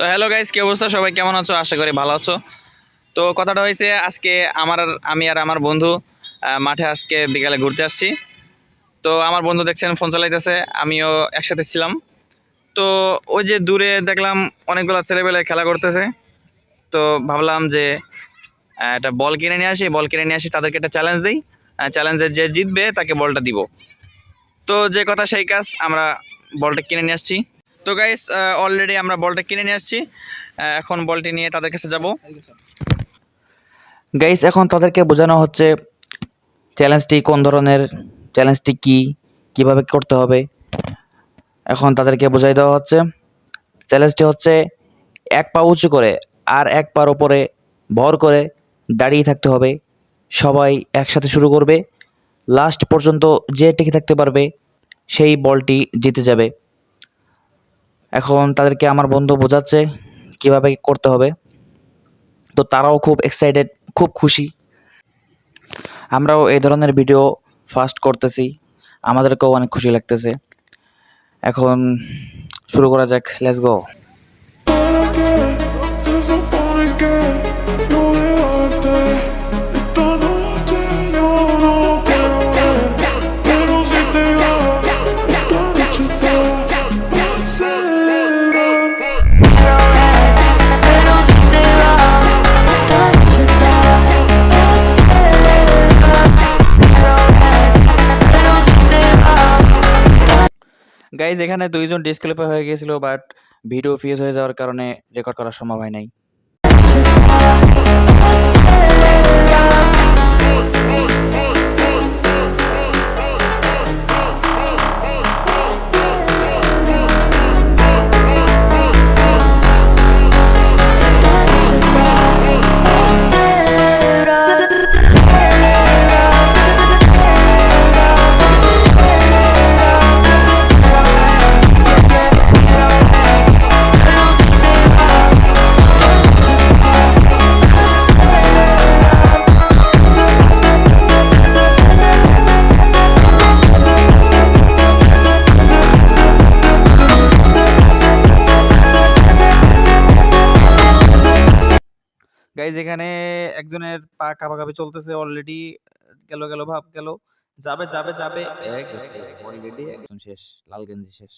তো hello guys কি অবস্থা? সবাই কেমন আছো? আশা করি ভালো আছো। তো কথাটা হয়েছে, আজকে আমার, আমি আর আমার বন্ধু মাঠে আজকে বিকালে ঘুরতে আসছি। তো আমার বন্ধু দেখছেন ফোন চালাইতেছে, আমিও একসাথে ছিলাম। তো ওই যে দূরে দেখলাম, অনেকগুলো ছেলেবেলে খেলা করতেছে। তো ভাবলাম যে একটা বল কিনে নিয়ে আসি বল কিনে নিয়ে আসি, তাদেরকে একটা চ্যালেঞ্জ দিই। চ্যালেঞ্জে যে জিতবে, তাকে বলটা দিব। তো যে কথা, সেই কাজ, আমরা বলটা কিনে নিয়ে আসছি। তো গাইস অলরেডি আমরা বলটা কিনে নিয়ে আসছি। এখন বলটি নিয়ে তাদের কাছে যাব। গাইস এখন তাদেরকে বোঝানো হচ্ছে চ্যালেঞ্জটি কোন ধরনের চ্যালেঞ্জটি কি, কীভাবে করতে হবে। এখন তাদেরকে বোঝাই দেওয়া হচ্ছে চ্যালেঞ্জটি হচ্ছে এক পা উঁচু করে আর এক পার ওপরে ভর করে দাঁড়িয়ে থাকতে হবে। সবাই একসাথে শুরু করবে। লাস্ট পর্যন্ত যে টিকে থাকতে পারবে, সেই বলটি জিতে যাবে। এখন তাদেরকে আমার বন্ধু বোঝাচ্ছে কীভাবে করতে হবে। তো তারাও খুব এক্সাইটেড খুব খুশি। আমরাও এই ধরনের ভিডিও ফার্স্ট করতেছি। আমাদেরকেও অনেক খুশি লাগতেছে। এখন শুরু করা যাক লেটস গো গাইজ এখানে দুইজন ডিসকোয়ালিফাই হয়ে গিয়েছিল বাট ভিডিও ফিউজ হয়ে যাওয়ার কারণে রেকর্ড করা সম্ভব হয় নাই। গাইজ এখানে একজনের পা কাঁপাকাঁপি চলতেছে অলরেডি গেল গেল ভাব গেল। যাবে যাবে যাবে। অলরেডি একজন শেষ লাল গেঞ্জি শেষ।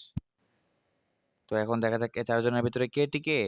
তো এখন দেখা যাক চারজনের ভিতরে কে টিকে।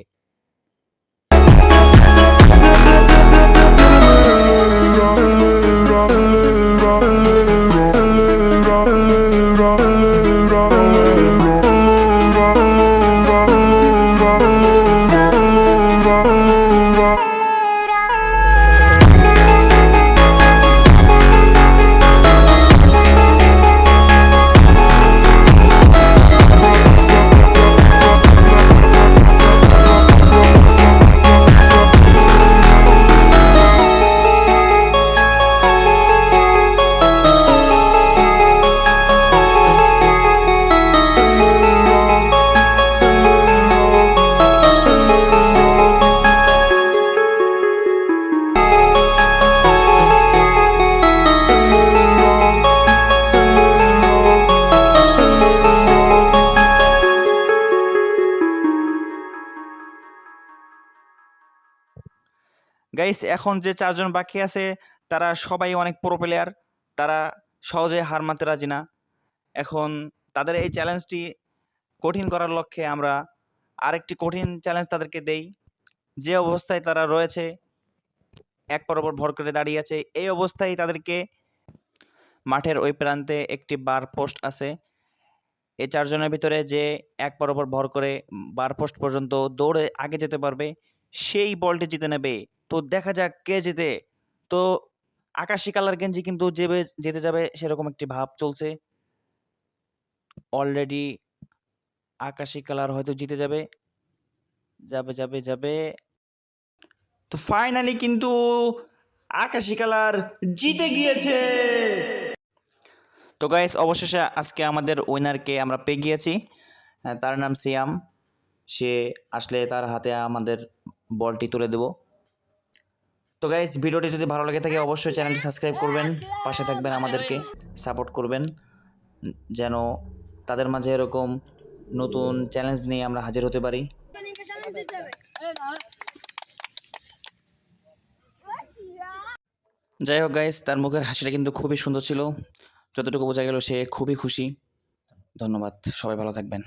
গাইস এখন যে চারজন বাকি আছে, তারা সবাই অনেক প্রো প্লেয়ার তারা সহজে হার মানতে রাজি না। এখন তাদের এই চ্যালেঞ্জটি কঠিন করার লক্ষ্যে আমরা আরেকটি কঠিন চ্যালেঞ্জ তাদেরকে দেই। যে অবস্থায় তারা রয়েছে, এক পর ওপর ভর করে দাঁড়িয়ে আছে, এই অবস্থায় তাদেরকে মাঠের ওই প্রান্তে একটি বার পোস্ট আছে। এই চারজনের ভিতরে যে এক ওপর ভর করে বার পোস্ট পর্যন্ত দৌড়ে আগে যেতে পারবে, সেই বলটি জিতে নেবে তো দেখা যাক কে জিতে। তো আকাশি কালার গেঞ্জি কিন্তু যেবে জিতে যাবে সেরকম একটি ভাব চলছে। অলরেডি আকাশি কালার হয়তো জিতে যাবে। যাবে যাবে যাবে। তো ফাইনালি কিন্তু আকাশি কালার জিতে গিয়েছে। তো গাইস অবশেষে আজকে আমাদের উইনারকে আমরা পেয়ে গিয়েছি। তার নাম সিয়াম সে আসলে তার হাতে আমাদের বলটি তুলে দেব। তো গাইজ ভিডিওটি যদি ভালো লাগে থাকে, অবশ্যই চ্যানেলটি সাবস্ক্রাইব করবেন, পাশে থাকবেন আমাদেরকে সাপোর্ট করবেন, যেন তাদের মাঝে এরকম নতুন চ্যালেঞ্জ নিয়ে আমরা হাজির হতে পারি। যাই হোক গাইজ তার মুখের হাসিটা কিন্তু খুবই সুন্দর ছিল। যতটুকু বোঝা গেল সে খুবই খুশি। ধন্যবাদ, সবাই ভালো থাকবেন।